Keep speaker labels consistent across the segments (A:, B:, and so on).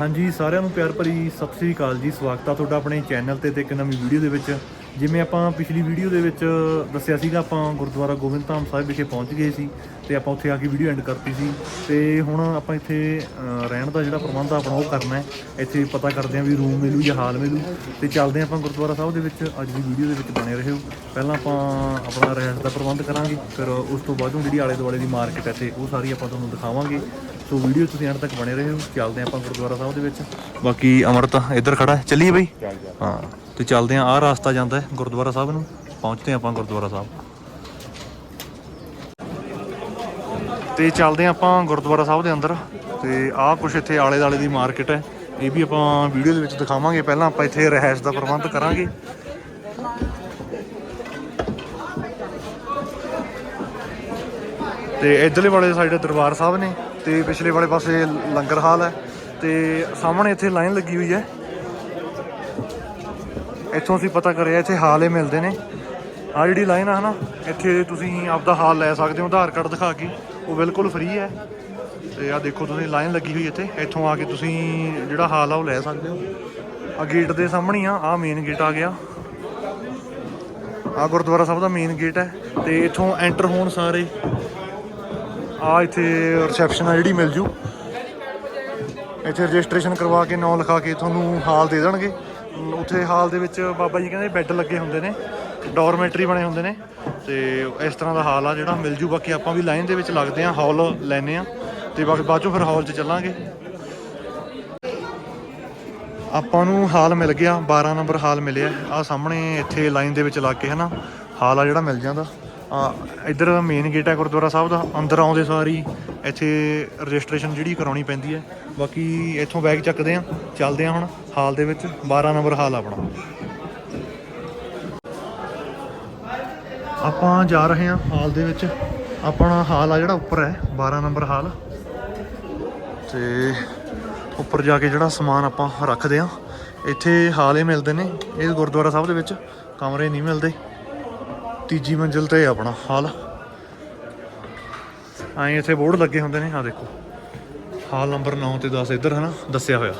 A: ਹਾਂਜੀ, ਸਾਰਿਆਂ ਨੂੰ ਪਿਆਰ ਭਰੀ ਸਤਿ ਸ੍ਰੀ ਅਕਾਲ ਜੀ, ਸਵਾਗਤ ਆ ਤੁਹਾਡਾ ਆਪਣੇ ਚੈਨਲ ਤੇ ਤੇ ਇੱਕ ਨਵੀਂ ਵੀਡੀਓ ਦੇ ਵਿੱਚ। ਜਿਵੇਂ ਆਪਾਂ ਪਿਛਲੀ ਵੀਡੀਓ ਦੇ ਵਿੱਚ ਦੱਸਿਆ ਸੀਗਾ ਆਪਾਂ ਗੁਰਦੁਆਰਾ ਗੋਬਿੰਦ ਧਾਮ ਸਾਹਿਬ ਵਿਖੇ ਪਹੁੰਚ ਗਏ ਸੀ ਤੇ ਆਪਾਂ ਉੱਥੇ ਆ ਕੇ ਵੀਡੀਓ ਐਂਡ ਕਰਤੀ ਸੀ। ਤੇ ਹੁਣ ਆਪਾਂ ਇੱਥੇ ਰਹਿਣ ਦਾ ਜਿਹੜਾ ਪ੍ਰਬੰਧ ਆ ਆਪਣਾ ਉਹ ਕਰਨਾ ਹੈ। ਇੱਥੇ ਪਤਾ ਕਰਦੇ ਆਂ ਵੀ ਰੂਮ ਮਿਲੂ ਜਾਂ ਹਾਲ ਮਿਲੂ। ਤੇ ਚੱਲਦੇ ਆਂ ਆਪਾਂ ਗੁਰਦੁਆਰਾ ਸਾਹਿਬ ਦੇ ਵਿੱਚ ਅੱਜ ਦੀ ਵੀਡੀਓ ਦੇ ਵਿੱਚ ਬਣੇ ਰਹੋ। ਪਹਿਲਾਂ ਆਪਾਂ ਆਪਣਾ ਰਹਿਣ ਦਾ ਪ੍ਰਬੰਧ ਕਰਾਂਗੇ ਫਿਰ ਉਸ ਤੋਂ ਬਾਅਦੋਂ ਜਿਹੜੀ ਆਲੇ ਦੁਆਲੇ ਦੀ ਮਾਰਕੀਟ ਹੈ ਤੇ ਉਹ ਸਾਰੀ ਆਪਾਂ ਤੁਹਾਨੂੰ ਦਿਖਾਵਾਂਗੇ। ਸੋ ਵੀਡੀਓ ਤੁਸੀਂ ਅੰਤ ਤੱਕ ਬਣੇ ਰਹੋ ਚੱਲਦੇ ਆਂ ਆਪਾਂ ਗੁਰਦੁਆਰਾ ਸਾਹਿਬ ਦੇ ਵਿੱਚ। ਬਾਕੀ ਅਮਰਤ ਇੱਧਰ ਖੜਾ ਹੈ। ਚੱਲੀਏ ਬਈ? ਹਾਂ। ਤੇ ਚੱਲਦੇ ਆ ਆਹ ਰਸਤਾ ਜਾਂਦਾ ਹੈ ਗੁਰਦੁਆਰਾ ਸਾਹਿਬ ਨੂੰ। ਪਹੁੰਚਦੇ ਆਪਾਂ ਗੁਰਦੁਆਰਾ ਸਾਹਿਬ। ਤੇ ਚੱਲਦੇ ਆ ਆਪਾਂ ਗੁਰਦੁਆਰਾ ਸਾਹਿਬ ਦੇ ਅੰਦਰ। ਤੇ ਆਹ ਕੁਛ ਇੱਥੇ ਆਲੇ ਦਾਲੇ ਦੀ ਮਾਰਕੀਟ ਹੈ। ਇਹ ਵੀ ਆਪਾਂ ਵੀਡੀਓ ਦੇ ਵਿੱਚ ਦਿਖਾਵਾਂਗੇ। ਪਹਿਲਾਂ ਆਪਾਂ ਇੱਥੇ ਰਹਿائش ਦਾ ਪ੍ਰਬੰਧ ਕਰਾਂਗੇ। ਤੇ ਇਧਰਲੇ ਵਾਲੇ ਸਾਈਡ ਦਰਬਾਰ ਸਾਹਿਬ ਨੇ। ਤੇ ਪਿਛਲੇ ਵਾਲੇ ਪਾਸੇ ਲੰਗਰ ਹਾਲ ਹੈ। ਤੇ ਸਾਹਮਣੇ ਇੱਥੇ ਲਾਈਨ ਲੱਗੀ ਹੋਈ ਹੈ। ਇੱਥੋਂ ਅਸੀਂ ਪਤਾ ਕਰਿਆ, ਇੱਥੇ ਹਾਲ ਹੀ ਮਿਲਦੇ ਨੇ। ਆ ਜਿਹੜੀ ਲਾਈਨ ਆ ਹਨਾ, ਇੱਥੇ ਤੁਸੀਂ ਆਪਦਾ ਹਾਲ ਲੈ ਸਕਦੇ ਹੋ, ਆਧਾਰ ਕਾਰਡ ਦਿਖਾ ਕੇ। ਉਹ ਬਿਲਕੁਲ ਫ੍ਰੀ ਹੈ। ਤੇ ਆ ਦੇਖੋ ਤੁਸੀਂ ਲਾਈਨ ਲੱਗੀ ਹੋਈ ਇੱਥੇ। ਇੱਥੋਂ ਆ ਕੇ ਤੁਸੀਂ ਜਿਹੜਾ ਹਾਲ ਆ ਉਹ ਲੈ ਸਕਦੇ ਹੋ। ਆ ਗੇਟ ਦੇ ਸਾਹਮਣੇ ਆ ਆ ਮੇਨ ਗੇਟ ਆ ਗਿਆ। ਆ ਗੁਰਦੁਆਰਾ ਸਾਹਿਬ ਦਾ ਮੇਨ ਗੇਟ ਹੈ। ਤੇ ਇੱਥੋਂ ਐਂਟਰ ਹੋਣ ਸਾਰੇ। ਆ ਇੱਥੇ ਰਿਸੈਪਸ਼ਨ ਆ ਜਿਹੜੀ ਮਿਲ ਜੂ। ਇੱਥੇ ਰਜਿਸਟ੍ਰੇਸ਼ਨ ਕਰਵਾ ਕੇ, ਨਾਂ ਲਿਖਾ ਕੇ ਤੁਹਾਨੂੰ ਹਾਲ ਦੇ ਦੇਣਗੇ। ਉੱਥੇ ਹਾਲ ਦੇ ਵਿੱਚ ਬਾਬਾ ਜੀ ਕਹਿੰਦੇ ਬੈੱਡ ਲੱਗੇ ਹੁੰਦੇ ਨੇ, ਡੋਰਮੈਟਰੀ ਬਣੇ ਹੁੰਦੇ ਨੇ, ਤੇ ਇਸ ਤਰ੍ਹਾਂ ਦਾ ਹਾਲ ਆ ਜਿਹੜਾ ਮਿਲ ਜੂ, ਬਾਕੀ ਆਪਾਂ ਵੀ ਲਾਈਨ ਦੇ ਵਿੱਚ ਲੱਗਦੇ ਆ ਹਾਲ ਲੈਨੇ ਆ ਤੇ ਬਾਕੀ ਬਾਅਦ ਚੋਂ ਫਿਰ ਹਾਲ 'ਚ ਚੱਲਾਂਗੇ। ਆਪਾਂ ਨੂੰ ਹਾਲ ਮਿਲ ਗਿਆ 12 ਨੰਬਰ ਹਾਲ ਮਿਲਿਆ ਆ ਸਾਹਮਣੇ ਇੱਥੇ ਲਾਈਨ ਦੇ ਵਿੱਚ ਲੱਗ ਕੇ ਹਨਾ, ਹਾਲ ਆ ਜਿਹੜਾ ਮਿਲ ਜਾਂਦਾ। ਇੱਧਰ ਮੇਨ ਗੇਟ ਹੈ ਗੁਰਦੁਆਰਾ ਸਾਹਿਬ ਦਾ, ਅੰਦਰ ਆਉਂਦੇ ਸਾਰੀ ਇੱਥੇ ਰਜਿਸਟ੍ਰੇਸ਼ਨ ਜਿਹੜੀ ਕਰਾਉਣੀ ਪੈਂਦੀ ਹੈ। ਬਾਕੀ ਇੱਥੋਂ ਬੈਗ ਚੱਕਦੇ ਆ ਚੱਲਦੇ ਆ ਹੁਣ ਹਾਲ ਦੇ ਵਿੱਚ 12 ਨੰਬਰ ਹਾਲ ਆਪਣਾ। ਆਪਾਂ ਜਾ ਰਹੇ ਹਾਂ ਹਾਲ ਦੇ ਵਿੱਚ, ਆਪਣਾ ਹਾਲ ਆ ਜਿਹੜਾ ਉੱਪਰ ਹੈ 12 ਨੰਬਰ ਹਾਲ। ਤੇ ਉੱਪਰ ਜਾ ਕੇ ਜਿਹੜਾ ਸਮਾਨ ਆਪਾਂ ਰੱਖਦੇ ਆ ਇੱਥੇ ਹਾਲ ਹੀ ਮਿਲਦੇ ਨੇ, ਇਹ ਗੁਰਦੁਆਰਾ ਸਾਹਿਬ ਦੇ ਵਿੱਚ, ਕਮਰੇ ਨਹੀਂ ਮਿਲਦੇ। ਤੀਜੀ ਮੰਜ਼ਿਲ ਤੇ ਹੈ ਆਪਣਾ ਹਾਲ। ਆਏ ਇੱਥੇ ਬੋਰਡ ਲੱਗੇ ਹੁੰਦੇ ਨੇ ਆ ਦੇਖੋ। ਹਾਲ ਨੰਬਰ 9 ਤੇ 10 ਇੱਧਰ ਹੈ ਨਾ ਦੱਸਿਆ ਹੋਇਆ।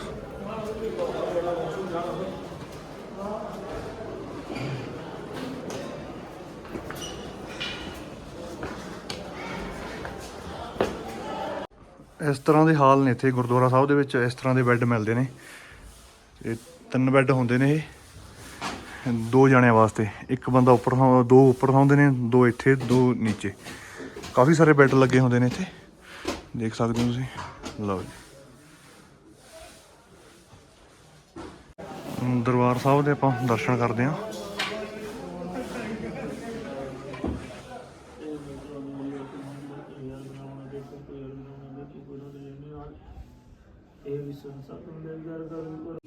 A: ਇਸ ਤਰ੍ਹਾਂ ਦੇ ਹਾਲ ਨੇ ਇੱਥੇ ਗੁਰਦੁਆਰਾ ਸਾਹਿਬ ਦੇ ਵਿੱਚ, ਇਸ ਤਰ੍ਹਾਂ ਦੇ ਬੈੱਡ ਮਿਲਦੇ ਨੇ। ਇਹ ਤਿੰਨ ਬੈੱਡ ਹੁੰਦੇ ਨੇ ਇਹ। ਦੋ ਜਣਿਆਂ ਵਾਸਤੇ। ਇੱਕ ਬੰਦਾ ਉੱਪਰ ਸੌਂ, ਦੋ ਉੱਪਰ ਸੌਂਦੇ ਨੇ, ਦੋ ਇੱਥੇ, ਦੋ ਨੀਚੇ। ਕਾਫੀ ਸਾਰੇ ਬੈੱਡ ਲੱਗੇ ਹੁੰਦੇ ਨੇ ਇੱਥੇ। ਦੇਖ ਸਕਦੇ ਹੋ ਤੁਸੀਂ? ਲਓ ਜੀ। ਦਰਬਾਰ ਸਾਹਿਬ ਦੇ ਆਪਾਂ ਦਰਸ਼ਨ ਕਰਦੇ ਹਾਂ
B: ਇਹ ਵਿਸ਼ਨ ਸਤਿ ਦੇ ਗਰ ਗਰ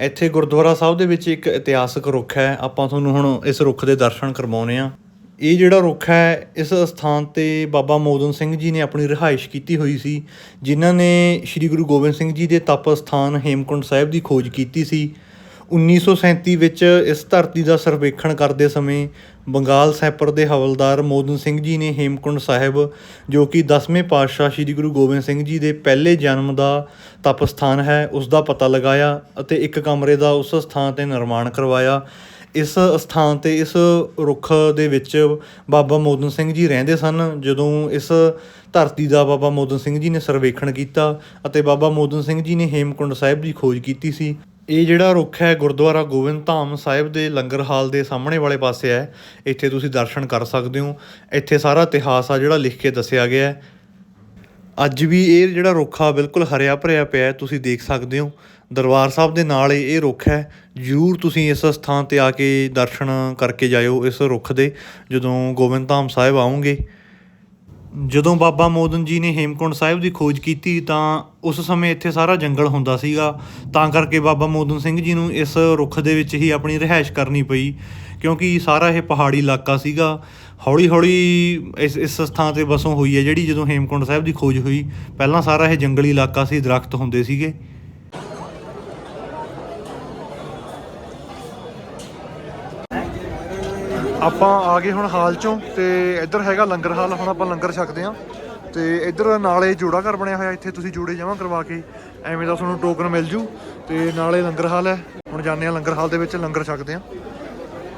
A: ਇੱਥੇ ਗੁਰਦੁਆਰਾ ਸਾਹਿਬ ਦੇ ਵਿੱਚ ਇੱਕ ਇਤਿਹਾਸਕ ਰੁੱਖ ਹੈ। ਆਪਾਂ ਤੁਹਾਨੂੰ ਹੁਣ ਇਸ ਰੁੱਖ ਦੇ ਦਰਸ਼ਨ ਕਰਵਾਉਨੇ ਆ ਇਹ ਜਿਹੜਾ ਰੁੱਖ ਹੈ, ਇਸ ਸਥਾਨ ਤੇ ਬਾਬਾ ਮੋਦਨ ਸਿੰਘ ਜੀ ਨੇ ਆਪਣੀ ਰਿਹਾਇਸ਼ ਕੀਤੀ ਹੋਈ ਸੀ, ਜਿਨ੍ਹਾਂ ਨੇ ਸ੍ਰੀ ਗੁਰੂ ਗੋਬਿੰਦ ਸਿੰਘ ਜੀ ਦੇ ਤਪ ਸਥਾਨ ਹੇਮਕੁੰਟ ਸਾਹਿਬ ਦੀ ਖੋਜ ਕੀਤੀ ਸੀ। 1937 ਵਿੱਚ ਇਸ ਧਰਤੀ ਦਾ ਸਰਵੇਖਣ ਕਰਦੇ ਸਮੇਂ ਬੰਗਾਲ ਸੈਪਰ ਦੇ ਹਵਲਦਾਰ ਮੋਦਨ ਸਿੰਘ ਜੀ ਨੇ ਹੇਮਕੁੰਡ ਸਾਹਿਬ, ਜੋ ਕਿ 10ਵੇਂ ਪਾਤਸ਼ਾਹ ਸ੍ਰੀ ਗੁਰੂ ਗੋਬਿੰਦ ਸਿੰਘ ਜੀ ਦੇ ਪਹਿਲੇ ਜਨਮ ਦਾ ਤਪ ਸਥਾਨ ਹੈ, ਉਸ ਦਾ ਪਤਾ ਲਗਾਇਆ ਅਤੇ ਇੱਕ ਕਮਰੇ ਦਾ ਉਸ ਸਥਾਨ ਤੇ ਨਿਰਮਾਣ ਕਰਵਾਇਆ। ਇਸ ਸਥਾਨ ਤੇ ਇਸ ਰੁੱਖ ਦੇ ਵਿੱਚ ਬਾਬਾ ਮੋਦਨ ਸਿੰਘ ਜੀ ਰਹਿੰਦੇ ਸਨ। ਜਦੋਂ ਇਸ ਧਰਤੀ ਦਾ ਬਾਬਾ ਮੋਦਨ ਸਿੰਘ ਜੀ ਨੇ ਸਰਵੇਖਣ ਕੀਤਾ ਅਤੇ ਬਾਬਾ ਮੋਦਨ ਸਿੰਘ ਜੀ ਨੇ ਹੇਮਕੁੰਡ ਸਾਹਿਬ ਦੀ ਖੋਜ ਕੀਤੀ ਸੀ ਇਹ ਜਿਹੜਾ ਰੁੱਖ ਹੈ ਗੁਰਦੁਆਰਾ ਗੋਬਿੰਦ ਧਾਮ ਸਾਹਿਬ ਦੇ ਲੰਗਰ ਹਾਲ ਦੇ ਸਾਹਮਣੇ ਵਾਲੇ ਪਾਸੇ ਹੈ। ਇੱਥੇ ਤੁਸੀਂ ਦਰਸ਼ਨ ਕਰ ਸਕਦੇ ਹੋ। ਇੱਥੇ ਸਾਰਾ ਇਤਿਹਾਸ ਆ ਜਿਹੜਾ ਲਿਖ ਕੇ ਦੱਸਿਆ ਗਿਆ ਹੈ। ਅੱਜ ਵੀ ਇਹ ਜਿਹੜਾ ਰੁੱਖ ਆ ਬਿਲਕੁਲ ਹਰਿਆ ਭਰਿਆ ਪਿਆ ਤੁਸੀਂ ਦੇਖ ਸਕਦੇ ਹੋ। ਦਰਬਾਰ ਸਾਹਿਬ ਦੇ ਨਾਲ ਹੀ ਇਹ ਰੁੱਖ ਹੈ। ਜ਼ਰੂਰ ਤੁਸੀਂ ਇਸ ਸਥਾਨ ਤੇ ਆ ਕੇ ਦਰਸ਼ਨ ਕਰਕੇ ਜਾਇਓ ਇਸ ਰੁੱਖ ਦੇ। ਜਦੋਂ ਗੋਬਿੰਦ ਧਾਮ ਸਾਹਿਬ ਆਉਂਗੇ ਜਦੋਂ ਬਾਬਾ ਮੋਦਨ ਜੀ ਨੇ ਹੇਮਕੁੰਟ ਸਾਹਿਬ ਦੀ ਖੋਜ ਕੀਤੀ ਤਾਂ ਉਸ ਸਮੇਂ ਇੱਥੇ ਸਾਰਾ ਜੰਗਲ ਹੁੰਦਾ ਸੀਗਾ। ਤਾਂ ਕਰਕੇ ਬਾਬਾ ਮੋਦਨ ਸਿੰਘ ਜੀ ਨੂੰ ਇਸ ਰੁੱਖ ਦੇ ਵਿੱਚ ਹੀ ਆਪਣੀ ਰਿਹਾਇਸ਼ ਕਰਨੀ ਪਈ, ਕਿਉਂਕਿ ਸਾਰਾ ਇਹ ਪਹਾੜੀ ਇਲਾਕਾ ਸੀਗਾ। ਹੌਲੀ ਹੌਲੀ ਇਸ ਇਸ ਸਥਾਨ ਤੇ ਬਸੋਂ ਹੋਈ ਹੈ ਜਿਹੜੀ ਜਦੋਂ ਹੇਮਕੁੰਟ ਸਾਹਿਬ ਦੀ ਖੋਜ ਹੋਈ, ਪਹਿਲਾਂ ਸਾਰਾ ਇਹ ਜੰਗਲੀ ਇਲਾਕਾ ਸੀ, ਦਰਖਤ ਹੁੰਦੇ ਸੀਗੇ। ਆਪਾਂ ਆ ਗਏ ਹੁਣ ਹਾਲ ਚੋਂ ਤੇ ਇੱਧਰ ਹੈਗਾ ਲੰਗਰ ਹਾਲ, ਹੁਣ ਆਪਾਂ ਲੰਗਰ ਛਕਦੇ ਆ ਤੇ ਇੱਧਰ ਨਾਲੇ ਜੋੜਾ ਘਰ ਬਣਿਆ ਹੋਇਆ, ਇੱਥੇ ਤੁਸੀਂ ਜੋੜੇ ਜਮ੍ਹਾਂ ਕਰਵਾ ਕੇ ਐਵੇਂ ਦਾ ਤੁਹਾਨੂੰ ਟੋਕਨ ਮਿਲ ਜੂ ਤੇ ਨਾਲੇ ਲੰਗਰ ਹਾਲ ਹੈ। ਹੁਣ ਜਾਂਦੇ ਆ ਲੰਗਰ ਹਾਲ ਦੇ ਵਿੱਚ ਲੰਗਰ ਛਕਦੇ ਆ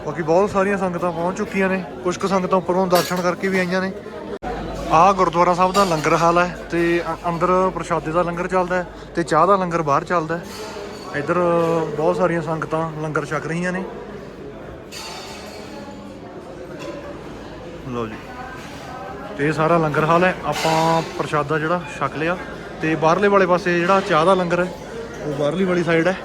A: ਬਾਕੀ ਬਹੁਤ ਸਾਰੀਆਂ ਸੰਗਤਾਂ ਪਹੁੰਚ ਚੁੱਕੀਆਂ ਨੇ ਕੁਝ ਕੁ ਸੰਗਤਾਂ ਉੱਪਰੋਂ ਦਰਸ਼ਨ ਕਰਕੇ ਵੀ ਆਈਆਂ ਨੇ। ਆਹ ਗੁਰਦੁਆਰਾ ਸਾਹਿਬ ਦਾ ਲੰਗਰ ਹਾਲ ਹੈ ਤੇ ਅੰਦਰ ਪ੍ਰਸ਼ਾਦੇ ਦਾ ਲੰਗਰ ਚੱਲਦਾ ਹੈ ਤੇ ਚਾਹ ਦਾ ਲੰਗਰ ਬਾਹਰ ਚੱਲਦਾ ਇੱਧਰ ਬਹੁਤ ਸਾਰੀਆਂ ਸੰਗਤਾਂ ਲੰਗਰ ਛਕ ਰਹੀਆਂ ਨੇ। ਲਓ ਜੀ। ਤੇ ਇਹ ਸਾਰਾ ਲੰਗਰ ਹਾਲ ਹੈ। ਆਪਾਂ ਪ੍ਰਸ਼ਾਦਾ ਜਿਹੜਾ ਛਕ ਲਿਆ ਤੇ ਬਾਹਰਲੇ ਵਾਲੇ ਪਾਸੇ ਜਿਹੜਾ ਚਾਹ ਦਾ ਲੰਗਰ ਹੈ, ਉਹ ਬਾਹਰਲੀ ਵਾਲੀ ਸਾਈਡ ਹੈ।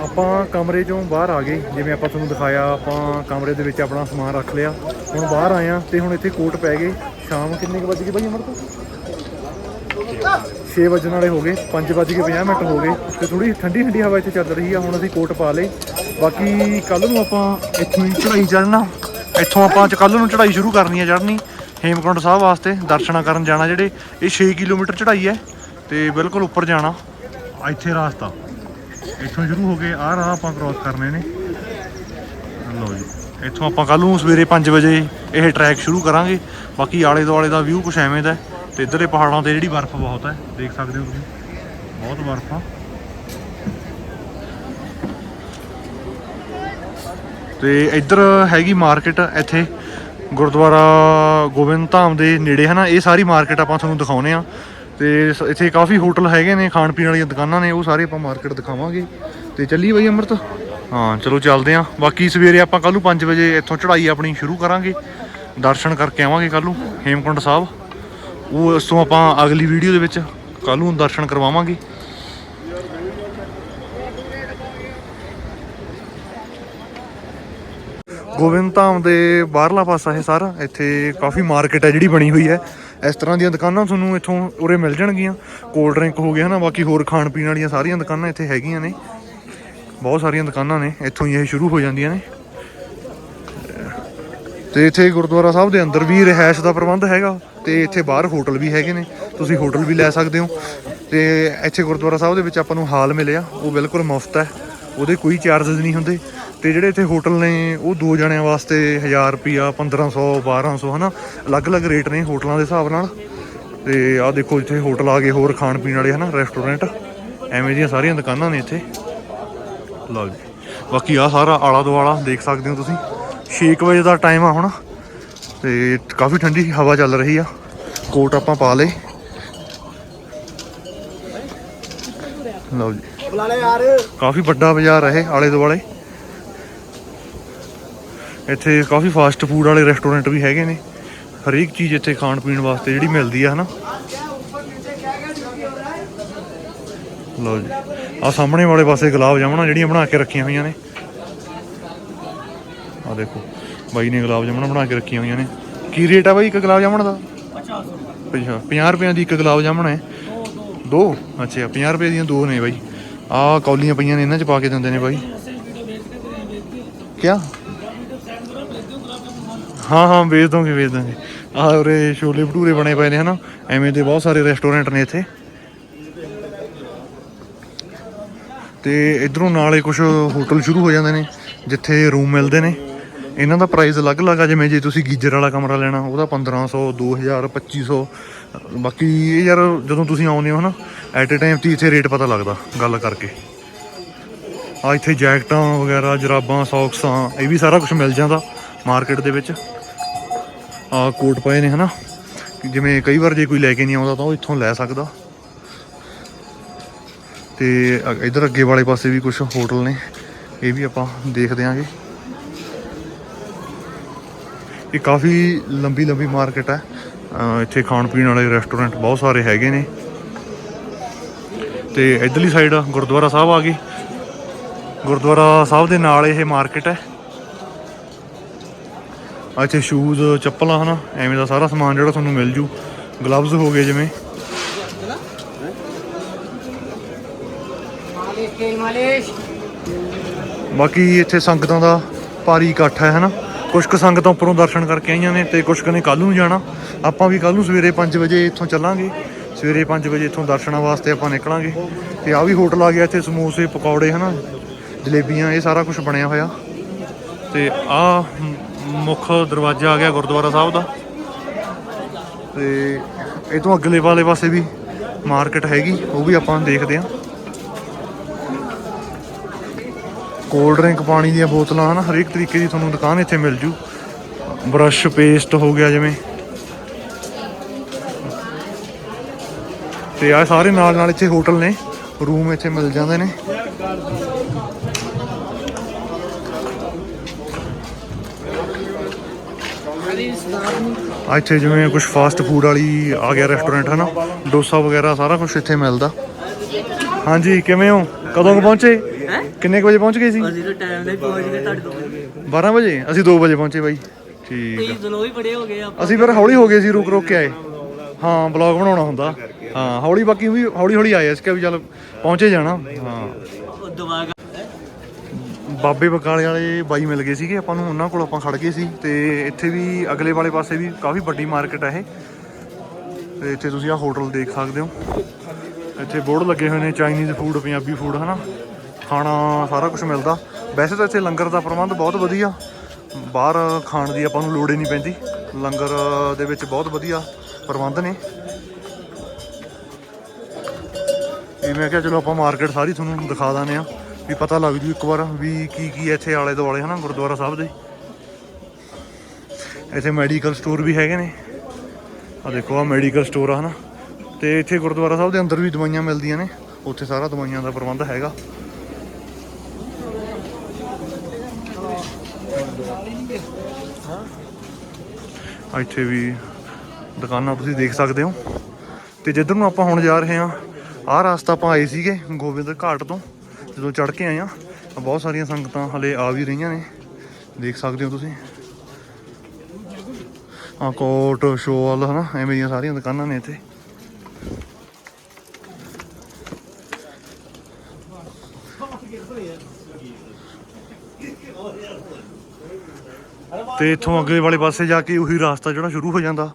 A: ਆਪਾਂ ਕਮਰੇ ਚੋਂ ਬਾਹਰ ਆ ਗਏ। ਜਿਵੇਂ ਆਪਾਂ ਤੁਹਾਨੂੰ ਦਿਖਾਇਆ, ਆਪਾਂ ਕਮਰੇ ਦੇ ਵਿੱਚ ਆਪਣਾ ਸਮਾਨ ਰੱਖ ਲਿਆ। ਹੁਣ ਬਾਹਰ ਆਏ ਆ ਤੇ ਹੁਣ ਇੱਥੇ ਕੋਟ ਪੈ ਗਏ। ਸ਼ਾਮ ਕਿੰਨੇ ਕੁ ਵਜੇ ਗਈ ਭਾਈ ਅਮਰ 6 ਵਜਣ ਵਾਲੇ ਹੋ ਗਏ 5 ਵਜ ਕੇ 50 ਮਿੰਟ ਹੋ ਗਏ, ਤੇ ਥੋੜੀ ਠੰਡੀ ਠੰਡੀ ਹਵਾ ਇੱਥੇ ਚੱਲ ਰਹੀ ਆ, ਹੁਣ ਅਸੀਂ ਕੋਟ ਪਾ ਲਏ। ਬਾਕੀ ਕੱਲ ਨੂੰ ਆਪਾਂ ਇੱਥੋਂ ਹੀ ਚੜਾਈ ਚੜਨਾ ਇੱਥੋਂ ਆਪਾਂ ਅੱਜ ਕੱਲ ਨੂੰ ਚੜਾਈ ਸ਼ੁਰੂ ਕਰਨੀ ਆ ਚੜਨੀ ਹੇਮਕੁੰਟ ਸਾਹਿਬ ਵਾਸਤੇ, ਦਰਸ਼ਨਾਂ ਕਰਨ ਜਾਣਾ ਜਿਹੜੇ, ਇਹ 6 ਕਿਲੋਮੀਟਰ ਚੜਾਈ ਹੈ, ਤੇ ਬਿਲਕੁਲ ਉੱਪਰ ਜਾਣਾ। ਇੱਥੇ ਰਾਸਤਾ। ਇੱਥੋਂ ਸ਼ੁਰੂ ਹੋ ਗਏ, ਆਹ ਰਾਹ ਆਪਾਂ ਕ੍ਰੋਸ ਕਰਨੇ ਨੇ। ਲਓ ਜੀ, ਇੱਥੋਂ ਆਪਾਂ ਕੱਲ ਨੂੰ ਸਵੇਰੇ 5 ਵਜੇ ਇਹ ਟਰੈਕ ਸ਼ੁਰੂ ਕਰਾਂਗੇ। ਬਾਕੀ ਆਲੇ ਦੁਆਲੇ ਦਾ ਵਿਊ ਕੁਛ ਐਵੇਂ ਦਾ ਹੈ। ਤੇ ਇੱਧਰਲੇ ਪਹਾੜਾਂ ਤੇ ਜਿਹੜੀ ਬਰਫ਼ ਬਹੁਤ ਹੈ, ਦੇਖ ਸਕਦੇ ਹੋ ਤੁਸੀਂ। ਬਹੁਤ ਬਰਫ਼ ਆ। ਤੇ ਇੱਧਰ ਹੈਗੀ ਮਾਰਕੀਟ ਇੱਥੇ, ਗੁਰਦੁਆਰਾ ਗੋਬਿੰਦ ਧਾਮ ਦੇ ਨੇੜੇ ਹੈ ਨਾ ਇਹ ਸਾਰੀ ਮਾਰਕੀਟ ਆਪਾਂ ਤੁਹਾਨੂੰ ਦਿਖਾਉਨੇ ਆ। ਤੇ ਇੱਥੇ ਕਾਫੀ ਹੋਟਲ ਹੈਗੇ ਨੇ, ਖਾਣ ਪੀਣ ਵਾਲੀਆਂ ਦੁਕਾਨਾਂ ਨੇ, ਉਹ ਸਾਰੇ ਆਪਾਂ ਮਾਰਕੀਟ ਦਿਖਾਵਾਂਗੇ। ਤੇ ਚੱਲੀਏ ਬਈ ਅੰਮ੍ਰਿਤ। ਹਾਂ, ਚਲੋ ਚੱਲਦੇ ਆ। ਬਾਕੀ ਸਵੇਰੇ ਆਪਾਂ ਕੱਲ ਨੂੰ 5 ਵਜੇ ਇੱਥੋਂ ਚੜ੍ਹਾਈ ਆਪਣੀ ਸ਼ੁਰੂ ਕਰਾਂਗੇ। ਦਰਸ਼ਨ ਕਰਕੇ ਆਵਾਂਗੇ ਕੱਲ ਨੂੰ ਹੇਮਕੁੰਡ ਸਾਹਿਬ। ਉਹ ਉਸ ਤੋਂ ਆਪਾਂ ਅਗਲੀ ਵੀਡੀਓ ਦੇ ਵਿੱਚ ਕੱਲ ਨੂੰ ਦਰਸ਼ਨ ਕਰਵਾਵਾਂਗੇ। ਗੋਬਿੰਦ ਧਾਮ ਦੇ ਬਾਹਰਲਾ ਪਾਸਾ ਹੈ ਸਾਰਾ, ਇੱਥੇ ਕਾਫੀ ਮਾਰਕੀਟ ਹੈ ਜਿਹੜੀ ਬਣੀ ਹੋਈ ਹੈ। ਇਸ ਤਰ੍ਹਾਂ ਦੀਆਂ ਦੁਕਾਨਾਂ ਤੁਹਾਨੂੰ ਇੱਥੋਂ ਉਰੇ ਮਿਲ ਜਾਣਗੀਆਂ। ਕੋਲਡ ਡਰਿੰਕ ਹੋ ਗਿਆ ਹਨਾ, ਬਾਕੀ ਹੋਰ ਖਾਣ ਪੀਣ ਵਾਲੀਆਂ ਸਾਰੀਆਂ ਦੁਕਾਨਾਂ ਇੱਥੇ ਹੈਗੀਆਂ ਨੇ। ਬਹੁਤ ਸਾਰੀਆਂ ਦੁਕਾਨਾਂ ਨੇ, ਇੱਥੋਂ ਹੀ ਇਹ ਸ਼ੁਰੂ ਹੋ ਜਾਂਦੀਆਂ ਨੇ। ਤੇ ਇੱਥੇ ਗੁਰਦੁਆਰਾ ਸਾਹਿਬ ਦੇ ਅੰਦਰ ਵੀ ਰਿਹਾਇਸ਼ ਦਾ ਪ੍ਰਬੰਧ ਹੈਗਾ। ਤੇ ਇੱਥੇ ਬਾਹਰ ਹੋਟਲ ਵੀ ਹੈਗੇ ਨੇ। ਤੁਸੀਂ ਹੋਟਲ ਵੀ ਲੈ ਸਕਦੇ ਹੋ। ਤੇ ਇੱਥੇ ਗੁਰਦੁਆਰਾ ਸਾਹਿਬ ਦੇ ਵਿੱਚ ਆਪਾਂ ਨੂੰ ਹਾਲ ਮਿਲਿਆ। ਉਹ ਬਿਲਕੁਲ ਮੁਫਤ ਹੈ। ਉਹਦੇ ਕੋਈ ਚਾਰजेस ਨਹੀਂ ਹੁੰਦੇ। ਤੇ ਜਿਹੜੇ ਇੱਥੇ ਹੋਟਲ ਨੇ, ਉਹ ਦੋ ਜਣਿਆਂ ਵਾਸਤੇ 1000 ਰੁਪਿਆ 1500 1200 ਹਨਾ? ਅਲੱਗ-ਅਲੱਗ ਰੇਟ ਨੇ ਹੋਟਲਾਂ ਦੇ ਹਿਸਾਬ ਨਾਲ। ਤੇ ਆਹ ਦੇਖੋ ਇੱਥੇ ਹੋਟਲ ਆ ਗਏ ਹੋਰ ਖਾਣ ਪੀਣ ਵਾਲੇ, ਹਨਾ? ਰੈਸਟੋਰੈਂਟ ਐਵੇਂ ਦੀਆਂ ਸਾਰੀਆਂ ਦੁਕਾਨਾਂ ਨੇ ਇੱਥੇ। ਲਓ ਜੀ। ਬਾਕੀ ਆ ਸਾਰਾ ਆਲਾ ਦੁਆਲਾ ਦੇਖ ਸਕਦੇ ਹੋ ਤੁਸੀਂ। 6 ਵਜੇ ਦਾ ਟਾਈਮ ਆ ਹੁਣ। ਤੇ ਕਾਫੀ ਠੰਡੀ ਹਵਾ ਚੱਲ ਰਹੀ ਆ। ਕੋਟ ਆਪਾਂ ਪਾ ਲਏ। ਲਓ ਜੀ।
B: ਬੁਲਾ ਲੈ ਯਾਰ
A: ਕਾਫੀ ਵੱਡਾ ਬਾਜ਼ਾਰ ਹੈ ਇਹ ਆਲੇ ਦੁਆਲੇ। ਇੱਥੇ ਕਾਫੀ ਫਾਸਟ ਫੂਡ ਵਾਲੇ ਰੈਸਟੋਰੈਂਟ ਵੀ ਹੈਗੇ ਨੇ। ਹਰੇਕ ਚੀਜ਼ ਇੱਥੇ ਖਾਣ ਪੀਣ ਵਾਸਤੇ ਜਿਹੜੀ ਮਿਲਦੀ ਆ, ਹਨਾ। ਲਓ ਜੀ। ਆ ਸਾਹਮਣੇ ਵਾਲੇ ਪਾਸੇ ਗੁਲਾਬ ਜਾਮਣਾ ਜਿਹੜੀਆਂ ਬਣਾ ਕੇ ਰੱਖੀਆਂ ਹੋਈਆਂ ਨੇ। ਆ ਦੇਖੋ, ਬਾਈ ਨੇ ਗੁਲਾਬ ਜਾਮਣਾ ਬਣਾ ਕੇ ਰੱਖੀਆਂ ਹੋਈਆਂ ਨੇ। ਕੀ ਰੇਟ ਆ ਬਾਈ ਇੱਕ ਗੁਲਾਬ ਜਾਮਣ ਦਾ? 50 50 ਰੁਪਏ ਦੀ ਇੱਕ ਗੁਲਾਬ ਜਾਮਣ ਹੈ। ਦੋ? ਅੱਛਾ 50 ਰੁਪਏ ਦੀਆਂ ਦੋ ਨੇ ਬਾਈ। ਆਹ ਕੌਲੀਆਂ ਪਈਆਂ ਨੇ, ਇਹਨਾਂ ਚ ਪਾ ਕੇ ਦਿੰਦੇ ਨੇ ਬਾਈ। ਕਿਆ? ਹਾਂ ਹਾਂ, ਵੇਚ ਦੋਗੇ ਵੇਚ ਦੋਗੇ। ਆਹ ਉਰੇ ਛੋਲੇ ਭਟੂਰੇ ਬਣੇ ਪਏ ਨੇ, ਹਨਾ? ਐਵੇਂ ਦੇ ਬਹੁਤ ਸਾਰੇ ਰੈਸਟੋਰੈਂਟ ਨੇ ਇੱਥੇ। ਤੇ ਇਧਰੋਂ ਨਾਲੇ ਕੁਝ ਹੋਟਲ ਸ਼ੁਰੂ ਹੋ ਜਾਂਦੇ ਨੇ, ਜਿੱਥੇ ਰੂਮ ਮਿਲਦੇ ਨੇ। ਇਹਨਾਂ ਦਾ ਪ੍ਰਾਈਸ ਅਲੱਗ-ਅਲੱਗ ਆ, ਜਿਵੇਂ ਜੇ ਤੁਸੀਂ ਗੀਜਰ ਵਾਲਾ ਕਮਰਾ ਲੈਣਾ, ਉਹਦਾ 1500 2000 2500 ਬਾਕੀ ਇਹ ਯਾਰ ਜਦੋਂ ਤੁਸੀਂ ਆਉਂਦੇ ਹੋ ਹਨਾ ਐਟ ਅ ਟਾਈਮ ਤੇ ਇੱਥੇ ਰੇਟ ਪਤਾ ਲੱਗਦਾ, ਗੱਲ ਕਰਕੇ। ਆ ਇੱਥੇ ਜੈਕਟਾਂ ਵਗੈਰਾ, ਜਰਾਬਾਂ ਸੌਕਸਾਂ ਇਹ ਵੀ ਸਾਰਾ ਕੁਝ ਮਿਲ ਜਾਂਦਾ ਮਾਰਕੀਟ ਦੇ ਵਿੱਚ। ਆ ਕੋਟ ਪਏ ਨੇ ਹਨਾ, ਜਿਵੇਂ ਕਈ ਵਾਰ ਜੇ ਕੋਈ ਲੈ ਕੇ ਨਹੀਂ ਆਉਂਦਾ ਤਾਂ ਉਹ ਇੱਥੋਂ ਲੈ ਸਕਦਾ। ਤੇ ਅ- ਇੱਧਰ ਅੱਗੇ ਵਾਲੇ ਪਾਸੇ ਵੀ ਕੁਝ ਹੋਟਲ ਨੇ, ਇਹ ਵੀ ਆਪਾਂ ਦੇਖਦੇ ਆਂਗੇ। ਇਹ ਕਾਫੀ ਲੰਬੀ ਲੰਬੀ ਮਾਰਕੀਟ ਹੈ। ਇੱਥੇ ਖਾਣ ਪੀਣ ਵਾਲੇ ਰੈਸਟੋਰੈਂਟ ਬਹੁਤ ਸਾਰੇ ਹੈਗੇ ਨੇ। ਤੇ ਇਧਰਲੀ ਸਾਈਡ ਗੁਰਦੁਆਰਾ ਸਾਹਿਬ ਆ ਗਏ ਗੁਰਦੁਆਰਾ ਸਾਹਿਬ ਦੇ ਨਾਲ ਇਹ ਮਾਰਕੀਟ ਹੈ। ਇੱਥੇ ਸ਼ੂਜ਼ ਚੱਪਲਾਂ ਹਨਾ ਐਵੇਂ ਦਾ ਸਾਰਾ ਸਮਾਨ ਜਿਹੜਾ ਤੁਹਾਨੂੰ ਮਿਲ ਜੂ। ਗਲਵਜ਼ ਹੋ ਗਏ ਜਿਵੇਂ। ਬਾਕੀ ਇੱਥੇ ਸੰਗਤਾਂ ਦਾ ਭਾਰੀ ਇਕੱਠ ਹੈ ਹਨਾ। ਕੁਝ ਕੁ ਸੰਗਤਾਂ ਉੱਪਰੋਂ ਦਰਸ਼ਨ ਕਰਕੇ ਆਈਆਂ ਨੇ ਤੇ ਕੁਝ ਕੁ ਨੇ ਕੱਲ ਨੂੰ ਜਾਣਾ। ਆਪਾਂ ਵੀ ਕੱਲ ਨੂੰ ਸਵੇਰੇ 5 ਵਜੇ ਇੱਥੋਂ ਚੱਲਾਂਗੇ। ਸਵੇਰੇ 5 ਵਜੇ ਇੱਥੋਂ ਦਰਸ਼ਨਾਂ ਵਾਸਤੇ ਆਪਾਂ ਨਿਕਲਾਂਗੇ। ਤੇ ਆ ਵੀ ਹੋਟਲ ਆ ਗਿਆ ਇੱਥੇ, ਸਮੋਸੇ, ਪਕੌੜੇ, ਹਨਾ? ਜਲੇਬੀਆਂ, ਇਹ ਸਾਰਾ ਕੁਝ ਬਣਿਆ ਹੋਇਆ। ਤੇ ਆ ਮੁੱਖ ਦਰਵਾਜ਼ਾ ਆ ਗਿਆ ਗੁਰਦੁਆਰਾ ਸਾਹਿਬ ਦਾ। ਤੇ ਇਹ ਤੋਂ ਅਗਲੇ ਵਾਲੇ ਪਾਸੇ ਵੀ ਮਾਰਕੀਟ ਹੈਗੀ, ਉਹ ਵੀ ਆਪਾਂ ਦੇਖਦੇ ਹਾਂ ਕੋਲਡ ਡਰਿੰਕ ਪਾਣੀ ਦੀਆਂ ਬੋਤਲਾਂ, ਹਨਾ, ਹਰੇਕ ਤਰੀਕੇ ਦੀ ਤੁਹਾਨੂੰ ਦੁਕਾਨ ਇੱਥੇ ਮਿਲ ਜੂ। ਬਰਸ਼, ਪੇਸਟ ਹੋ ਗਿਆ ਜਿਵੇਂ। ਤੇ ਆ ਸਾਰੇ ਨਾਲ ਨਾਲ ਇੱਥੇ ਹੋਟਲ ਨੇ, ਰੂਮ ਇੱਥੇ ਮਿਲ ਜਾਂਦੇ ਨੇ। ਇੱਥੇ ਜਿਵੇਂ ਕੁਝ ਫਾਸਟ ਫੂਡ ਵਾਲੀ ਆ ਗਿਆ ਰੈਸਟੋਰੈਂਟ ਹਨਾ। ਡੋਸਾ ਵਗੈਰਾ ਸਾਰਾ ਕੁਝ ਇੱਥੇ ਮਿਲਦਾ। ਹਾਂਜੀ, ਕਿਵੇਂ ਹੋ? ਕਦੋਂ ਪਹੁੰਚੇ? ਕਿੰਨੇ ਕੁ ਵਜੇ ਪਹੁੰਚ ਗਏ ਸੀ?
B: ਅਸੀਂ ਤਾਂ ਟਾਈਮ ਨਾਲ ਹੀ ਪਹੁੰਚ ਗਏ ਤੁਹਾਡੇ ਤੋਂ ਪਹਿਲੇ
A: 12 ਵਜੇ? ਅਸੀਂ 2 ਵਜੇ ਪਹੁੰਚੇ ਬਾਈ। ਠੀਕ
B: ਤੁਸੀਂ ਚਲੋ ਵੀ ਬੜੇ ਹੋ ਗਏ ਆਪਾਂ
A: ਅਸੀਂ ਫਿਰ ਹੌਲੀ ਹੋ ਗਏ ਸੀ ਰੁਕ ਰੁਕ ਕੇ ਆਏ। ਹਾਂ ਬਲੌਗ ਬਣਾਉਣਾ ਹੁੰਦਾ। ਹਾਂ ਹੌਲੀ ਬਾਕੀ ਵੀ ਹੌਲੀ ਹੌਲੀ ਆਏ ਇਸ ਕਿ ਵੀ ਚੱਲ ਪਹੁੰਚੇ ਜਾਣਾ। ਹਾਂ।
B: ਉਹ ਦਵਾ
A: ਬਾਬੇ ਬਕਾਲੇ ਵਾਲੇ ਬਾਈ ਮਿਲ ਗਏ ਸੀਗੇ ਆਪਾਂ ਨੂੰ ਉਹਨਾਂ ਕੋਲ ਆਪਾਂ ਖੜ ਗਏ ਸੀ ਤੇ ਇੱਥੇ ਵੀ ਅਗਲੇ ਵਾਲੇ ਪਾਸੇ ਵੀ ਕਾਫੀ ਵੱਡੀ ਮਾਰਕੀਟ ਹੈ ਇਹ। ਤੇ ਇੱਥੇ ਤੁਸੀਂ ਆ ਹੋਟਲ ਦੇਖ ਸਕਦੇ ਹੋ। ਇੱਥੇ ਬੋਰਡ ਲੱਗੇ ਹੋਏ ਨੇ ਚਾਈਨੀਜ਼ ਫੂਡ ਪੰਜਾਬੀ ਫੂਡ ਹਨਾ? ਖਾਣਾ ਸਾਰਾ ਕੁਝ ਮਿਲਦਾ। ਵੈਸੇ ਤਾਂ ਇੱਥੇ ਲੰਗਰ ਦਾ ਪ੍ਰਬੰਧ ਬਹੁਤ ਵਧੀਆ। ਬਾਹਰ ਖਾਣ ਦੀ ਆਪਾਂ ਨੂੰ ਲੋੜ ਹੀ ਨਹੀਂ ਪੈਂਦੀ। ਲੰਗਰ ਦੇ ਵਿੱਚ ਬਹੁਤ ਵਧੀਆ ਪ੍ਰਬੰਧ ਨੇ। ਇਹ ਮੈਂ ਕਿਹਾ ਚਲੋ ਆਪਾਂ ਮਾਰਕੀਟ ਸਾਰੀ ਤੁਹਾਨੂੰ ਦਿਖਾ ਦਾਨੇ ਆ ਵੀ ਪਤਾ ਲੱਗ ਜੂ ਇੱਕ ਵਾਰ ਵੀ ਕੀ ਕੀ ਇੱਥੇ ਆਲੇ ਦੁਆਲੇ ਹਨਾ, ਗੁਰਦੁਆਰਾ ਸਾਹਿਬ ਦੇ। ਇੱਥੇ ਮੈਡੀਕਲ ਸਟੋਰ ਵੀ ਹੈਗੇ ਨੇ। ਆ ਦੇਖੋ ਆ ਮੈਡੀਕਲ ਸਟੋਰ ਆ ਹਨਾ। ਤੇ ਇੱਥੇ ਗੁਰਦੁਆਰਾ ਸਾਹਿਬ ਦੇ ਅੰਦਰ ਵੀ ਦਵਾਈਆਂ ਮਿਲਦੀਆਂ ਨੇ। ਉੱਥੇ ਸਾਰਾ ਦਵਾਈਆਂ ਦਾ ਪ੍ਰਬੰਧ ਹੈਗਾ। ਇੱਥੇ ਵੀ ਦੁਕਾਨਾਂ ਤੁਸੀਂ ਦੇਖ ਸਕਦੇ ਹੋ। ਤੇ ਜਿੱਧਰ ਨੂੰ ਆਪਾਂ ਹੁਣ ਜਾ ਰਹੇ ਹਾਂ, ਆਹ ਰਸਤਾ ਆਪਾਂ ਆਏ ਸੀਗੇ ਗੋਬਿੰਦ ਘਾਟ ਤੋਂ, ਜਦੋਂ ਚੜ ਕੇ ਆਏ ਆ ਬਹੁਤ ਸਾਰੀਆਂ ਸੰਗਤਾਂ ਹਲੇ ਆ ਵੀ ਰਹੀਆਂ ਨੇ। ਦੇਖ ਸਕਦੇ ਹੋ ਤੁਸੀਂ। ਆ ਕੋਟ ਸ਼ੋਲ ਹਨਾ, ਐਵੇਂ ਦੀਆਂ ਸਾਰੀਆਂ ਦੁਕਾਨਾਂ ਨੇ ਇੱਥੇ। ਤੇ ਇੱਥੋਂ ਅੱਗੇ ਵਾਲੇ ਪਾਸੇ ਜਾ ਕੇ ਉਹੀ ਰਸਤਾ ਜਿਹੜਾ ਸ਼ੁਰੂ ਹੋ ਜਾਂਦਾ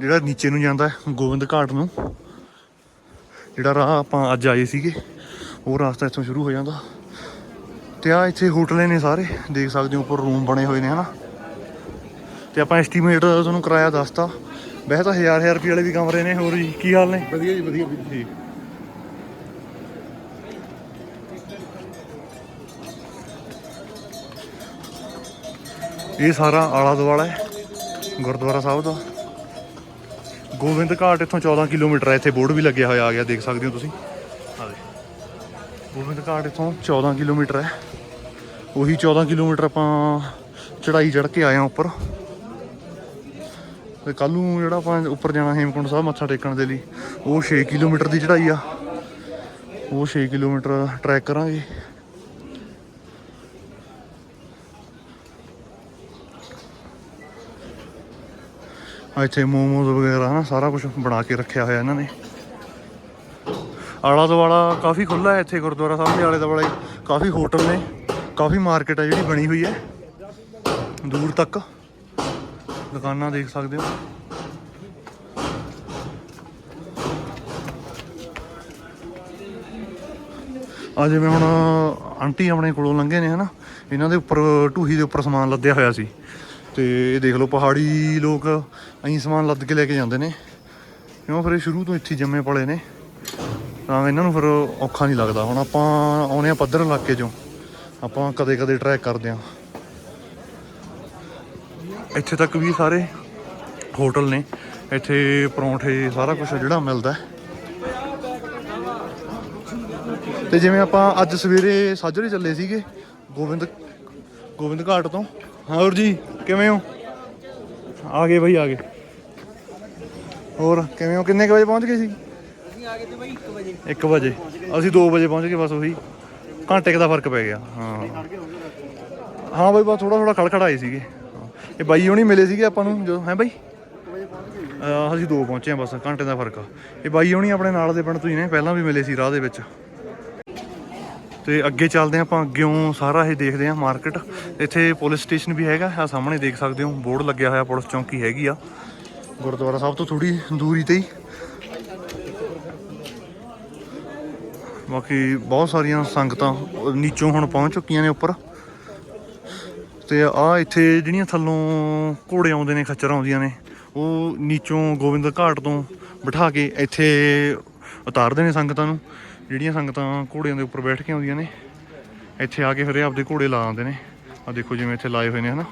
A: ਜਿਹੜਾ ਨੀਚੇ ਨੂੰ ਜਾਂਦਾ ਗੋਬਿੰਦ ਘਾਟ ਨੂੰ। ਜਿਹੜਾ ਰਾਹ ਆਪਾਂ ਅੱਜ ਆਏ ਸੀਗੇ, ਉਹ ਰਾਸਤਾ ਇੱਥੋਂ ਸ਼ੁਰੂ ਹੋ ਜਾਂਦਾ। ਤੇ ਆ ਇੱਥੇ ਹੋਟਲੇ ਨੇ ਸਾਰੇ, ਦੇਖ ਸਕਦੇ ਹੋ ਉੱਪਰ ਰੂਮ ਬਣੇ ਹੋਏ ਨੇ, ਹਨਾ। ਤੇ ਆਪਾਂ ਐਸਟੀਮੇਟ ਤੁਹਾਨੂੰ ਕਿਰਾਇਆ ਦੱਸਤਾ। ਵੈਸੇ ਤਾਂ ਹਜ਼ਾਰ ਹਜ਼ਾਰ ਰੁਪਏ ਵਾਲੇ ਵੀ ਕਮਰੇ ਨੇ, ਹੋਰ ਜੀ, ਕੀ ਹਾਲ ਨੇ?
C: ਵਧੀਆ ਜੀ, ਵਧੀਆ,
A: ਠੀਕ। ਇਹ ਸਾਰਾ ਆਲਾ ਦੁਆਲਾ ਹੈ, ਗੁਰਦੁਆਰਾ ਸਾਹਿਬ ਦਾ। ਗੋਬਿੰਦ ਘਾਟ ਇੱਥੋਂ 14 ਕਿਲੋਮੀਟਰ ਹੈ, ਇੱਥੇ ਬੋਰਡ ਵੀ ਲੱਗਿਆ ਹੋਇਆ ਆ ਗਿਆ, ਦੇਖ ਸਕਦੇ ਹੋ ਤੁਸੀਂ। ਆ ਦੇ ਗੋਬਿੰਦ ਘਾਟ ਇੱਥੋਂ 14 ਕਿਲੋਮੀਟਰ ਹੈ। ਉਹੀ 14 ਕਿਲੋਮੀਟਰ ਆਪਾਂ ਚੜਾਈ ਚੜ ਕੇ ਆਏ ਆ ਉੱਪਰ। ਤੇ ਕੱਲ ਨੂੰ ਜਿਹੜਾ ਆਪਾਂ ਉੱਪਰ ਜਾਣਾ ਹੇਮਕੁੰਟ ਸਾਹਿਬ ਮੱਥਾ ਟੇਕਣ ਦੇ ਲਈ, ਉਹ 6 ਕਿਲੋਮੀਟਰ ਦੀ ਚੜਾਈ ਆ। ਉਹ 6 ਕਿਲੋਮੀਟਰ ਟਰੈਕ ਕਰਾਂਗੇ। ਇੱਥੇ ਮੋਮੋਜ਼ ਵਗੈਰਾ ਨਾ ਸਾਰਾ ਕੁਝ ਬਣਾ ਕੇ ਰੱਖਿਆ ਹੋਇਆ ਇਹਨਾਂ ਨੇ। ਆਲਾ ਦੁਆਲਾ ਕਾਫੀ ਖੁੱਲਾ ਹੈ ਇੱਥੇ ਗੁਰਦੁਆਰਾ ਸਾਹਿਬ ਦੇ ਆਲੇ ਦੁਆਲੇ ਕਾਫੀ ਹੋਟਲ ਨੇ, ਕਾਫੀ ਮਾਰਕੀਟ ਹੈ ਜਿਹੜੀ ਬਣੀ ਹੋਈ ਹੈ। ਦੂਰ ਤੱਕ। ਦੁਕਾਨਾਂ ਦੇਖ ਸਕਦੇ ਹੋ। ਆ ਜਿਵੇਂ ਹੁਣ ਆਂਟੀ ਆਪਣੇ ਕੋਲੋਂ ਲੰਘੇ ਨੇ ਹਨਾ, ਇਹਨਾਂ ਦੇ ਉੱਪਰ, ਢੂਹੀ ਦੇ ਉੱਪਰ ਸਮਾਨ ਲੱਦਿਆ ਹੋਇਆ ਸੀ। ਤੇ ਇਹ ਦੇਖ ਲਓ ਪਹਾੜੀ ਲੋਕ ਐਂ ਸਮਾਨ ਲੱਦ ਕੇ ਲੈ ਕੇ ਜਾਂਦੇ ਨੇ। ਕਿਉਂ? ਫਿਰ ਇਹ ਸ਼ੁਰੂ ਤੋਂ ਇੱਥੇ ਜੰਮੇ ਪਲੇ ਨੇ। ਤਾਂ ਇਹਨਾਂ ਨੂੰ ਫਿਰ ਔਖਾ ਨਹੀਂ ਲੱਗਦਾ। ਹੁਣ ਆਪਾਂ ਆਉਨੇ ਆ ਪੱਧਰ ਇਲਾਕੇ ਚੋਂ। ਆਪਾਂ ਕਦੇ ਕਦੇ ਟਰੈਕ ਕਰਦੇ ਆ ਇੱਥੇ ਤੱਕ ਵੀ ਸਾਰੇ ਹੋਟਲ ਨੇ। ਇੱਥੇ ਪਰੌਂਠੇ, ਸਾਰਾ ਕੁਝ ਜਿਹੜਾ ਮਿਲਦਾ ਹੈ। ਤੇ ਜਿਵੇਂ ਆਪਾਂ ਅੱਜ ਸਵੇਰੇ ਸਾਜਰੇ ਚੱਲੇ ਸੀਗੇ ਗੋਬਿੰਦ ਗੋਬਿੰਦ ਘਾਟ ਤੋਂ। ਹੋਰ ਜੀ, ਕਿਵੇਂ ਹੋ? ਆ ਗਏ ਬਈ, ਆ ਗਏ। ਹੋਰ, ਕਿਵੇਂ ਹੋ? ਕਿੰਨੇ ਕੁ ਵਜੇ ਪਹੁੰਚ ਗਏ ਸੀ?
B: ਅਸੀਂ ਆ ਗਏ ਤੇ ਬਾਈ 1 ਵਜੇ।
A: 1 ਵਜੇ ਅਸੀਂ 2 ਵਜੇ ਪਹੁੰਚ ਗਏ, ਬਸ ਉਹੀ। ਘੰਟੇ ਕੁ ਦਾ ਫ਼ਰਕ ਪੈ ਗਿਆ, ਹਾਂ। ਹਾਂ ਬਾਈ, ਬਸ ਥੋੜਾ ਥੋੜਾ ਖੜਖੜਾਏ ਸੀਗੇ। ਇਹ ਬਾਈ ਹੁਣੀ ਮਿਲੇ ਸੀਗੇ ਆਪਾਂ ਨੂੰ, ਜਦੋਂ। ਹੈ ਬਾਈ? ਅਸੀਂ ਦੋ ਪਹੁੰਚੇ ਆ ਬਸ, ਘੰਟੇ ਦਾ ਫ਼ਰਕ ਆ। ਇਹ ਬਾਈ ਹੁਣੀ ਆਪਣੇ ਨਾਲ ਦੇ ਪਿੰਡ ਤੋਂ ਹੀ ਨੇ, ਪਹਿਲਾਂ ਵੀ ਮਿਲੇ ਸੀ ਰਾਹ ਦੇ ਵਿੱਚ। ਤੇ ਅੱਗੇ ਚੱਲਦੇ ਆਪਾਂ, ਅੱਗਿਓਂ ਸਾਰਾ ਇਹ ਦੇਖਦੇ ਆ ਮਾਰਕੀਟ ਇੱਥੇ ਪੁਲਿਸ ਸਟੇਸ਼ਨ ਵੀ ਹੈਗਾ ਆ ਸਾਹਮਣੇ ਦੇਖ ਸਕਦੇ ਹੋ, ਬੋਰਡ ਲੱਗਿਆ ਹੋਇਆ, ਪੁਲਿਸ ਚੌਂਕੀ ਹੈਗੀ ਆ। ਗੁਰਦੁਆਰਾ ਸਾਹਿਬ ਤੋਂ ਥੋੜੀ ਦੂਰੀ ਤੇ ਹੀ। ਬਾਕੀ ਬਹੁਤ ਸਾਰੀਆਂ ਸੰਗਤਾਂ ਨੀਚੋਂ ਹੁਣ ਪਹੁੰਚ ਚੁੱਕੀਆਂ ਨੇ ਉੱਪਰ। ਤੇ ਆ ਇੱਥੇ ਜਿਹੜੀਆਂ ਥੱਲੋਂ ਘੋੜੇ ਆਉਂਦੇ ਨੇ, ਖੱਚਰ ਆਉਂਦੀਆਂ ਨੇ, ਉਹ ਨੀਚੋਂ ਗੋਬਿੰਦ ਘਾਟ ਤੋਂ ਬਿਠਾ ਕੇ ਇੱਥੇ ਉਤਾਰਦੇ ਨੇ ਸੰਗਤਾਂ ਨੂੰ। ਜਿਹੜੀਆਂ ਸੰਗਤਾਂ ਘੋੜਿਆਂ ਦੇ ਉੱਪਰ ਬੈਠ ਕੇ ਆਉਂਦੀਆਂ ਨੇ ਇੱਥੇ ਆ ਕੇ ਫਿਰ ਇਹ ਆਪਦੇ ਘੋੜੇ ਲਾ ਆਉਂਦੇ ਨੇ। ਆ ਦੇਖੋ ਜਿਵੇਂ ਇੱਥੇ ਲਾਏ ਹੋਏ ਨੇ ਹਨਾ।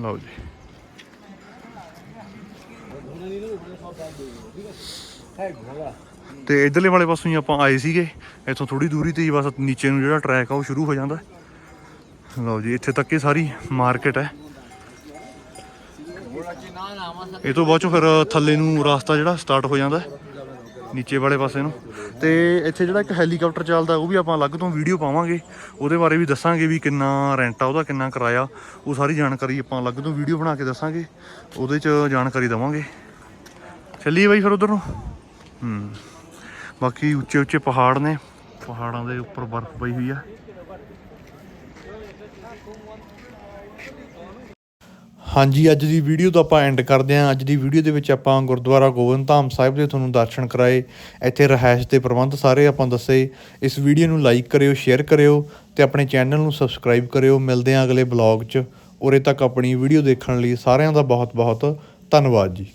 A: ਲਓ ਜੀ। ਤੇ ਇਧਰਲੇ ਵਾਲੇ ਪਾਸੋਂ ਹੀ ਆਪਾਂ ਆਏ ਸੀਗੇ। ਇੱਥੋਂ ਥੋੜੀ ਦੂਰੀ ਤੇ ਹੀ ਬਸ ਨੀਚੇ ਨੂੰ ਜਿਹੜਾ ਟਰੈਕ ਆ ਉਹ ਸ਼ੁਰੂ ਹੋ ਜਾਂਦਾ। ਲਓ ਜੀ ਇੱਥੇ ਤੱਕ ਇਹ ਸਾਰੀ ਮਾਰਕੀਟ ਹੈ। ਇਹ ਤੋਂ ਬਾਅਦ ਚੋਂ ਫਿਰ ਥੱਲੇ ਨੂੰ ਰਸਤਾ ਜਿਹੜਾ ਸਟਾਰਟ ਹੋ ਜਾਂਦਾ। ਹੈ, ਨੀਚੇ ਵਾਲੇ ਪਾਸੇ ਨੂੰ। ਤੇ ਇੱਥੇ ਜਿਹੜਾ ਇੱਕ ਹੈਲੀਕਾਪਟਰ ਚੱਲਦਾ, ਉਹ ਵੀ ਆਪਾਂ ਅਲੱਗ ਤੋਂ ਵੀਡੀਓ ਪਾਵਾਂਗੇ। ਉਹਦੇ ਬਾਰੇ ਵੀ ਦੱਸਾਂਗੇ ਵੀ ਕਿੰਨਾ ਰੈਂਟ ਆ, ਉਹਦਾ ਕਿੰਨਾ ਕਿਰਾਇਆ। ਉਹ ਸਾਰੀ ਜਾਣਕਾਰੀ ਆਪਾਂ ਅਲੱਗ ਤੋਂ ਵੀਡੀਓ ਬਣਾ ਕੇ ਦੱਸਾਂਗੇ। ਉਹਦੇ 'ਚ ਜਾਣਕਾਰੀ ਦਵਾਂਗੇ। ਚੱਲੀਏ ਬਾਈ ਫਿਰ ਉਧਰ। ਨੂੰ ਹੂੰ। ਬਾਕੀ ਉੱਚੇ ਉੱਚੇ ਪਹਾੜ ਨੇ। ਪਹਾੜਾਂ ਦੇ ਉੱਪਰ ਬਰਫ਼ ਪਈ ਹੋਈ ਆ। ਹਾਂਜੀ, ਅੱਜ ਦੀ ਵੀਡੀਓ ਤੋਂ ਆਪਾਂ ਐਂਡ ਕਰਦੇ ਹਾਂ। ਅੱਜ ਦੀ ਵੀਡੀਓ ਦੇ ਵਿੱਚ ਆਪਾਂ ਗੁਰਦੁਆਰਾ ਗੋਬਿੰਦ ਧਾਮ ਸਾਹਿਬ ਦੇ ਤੁਹਾਨੂੰ ਦਰਸ਼ਨ ਕਰਾਏ। ਇੱਥੇ ਰਹਿائش ਦੇ ਪ੍ਰਬੰਧ ਸਾਰੇ ਆਪਾਂ ਦੱਸੇ। ਇਸ ਵੀਡੀਓ ਨੂੰ ਲਾਈਕ ਕਰਿਓ ਸ਼ੇਅਰ ਕਰਿਓ ਤੇ ਆਪਣੇ ਚੈਨਲ ਨੂੰ ਸਬਸਕ੍ਰਾਈਬ ਕਰਿਓ। ਮਿਲਦੇ ਹਾਂ ਅਗਲੇ ਬਲੌਗ 'ਚ। ਉਰੇ ਤੱਕ ਆਪਣੀ ਵੀਡੀਓ ਦੇਖਣ ਲਈ ਸਾਰਿਆਂ ਦਾ ਬਹੁਤ ਬਹੁਤ ਧੰਨਵਾਦ ਜੀ।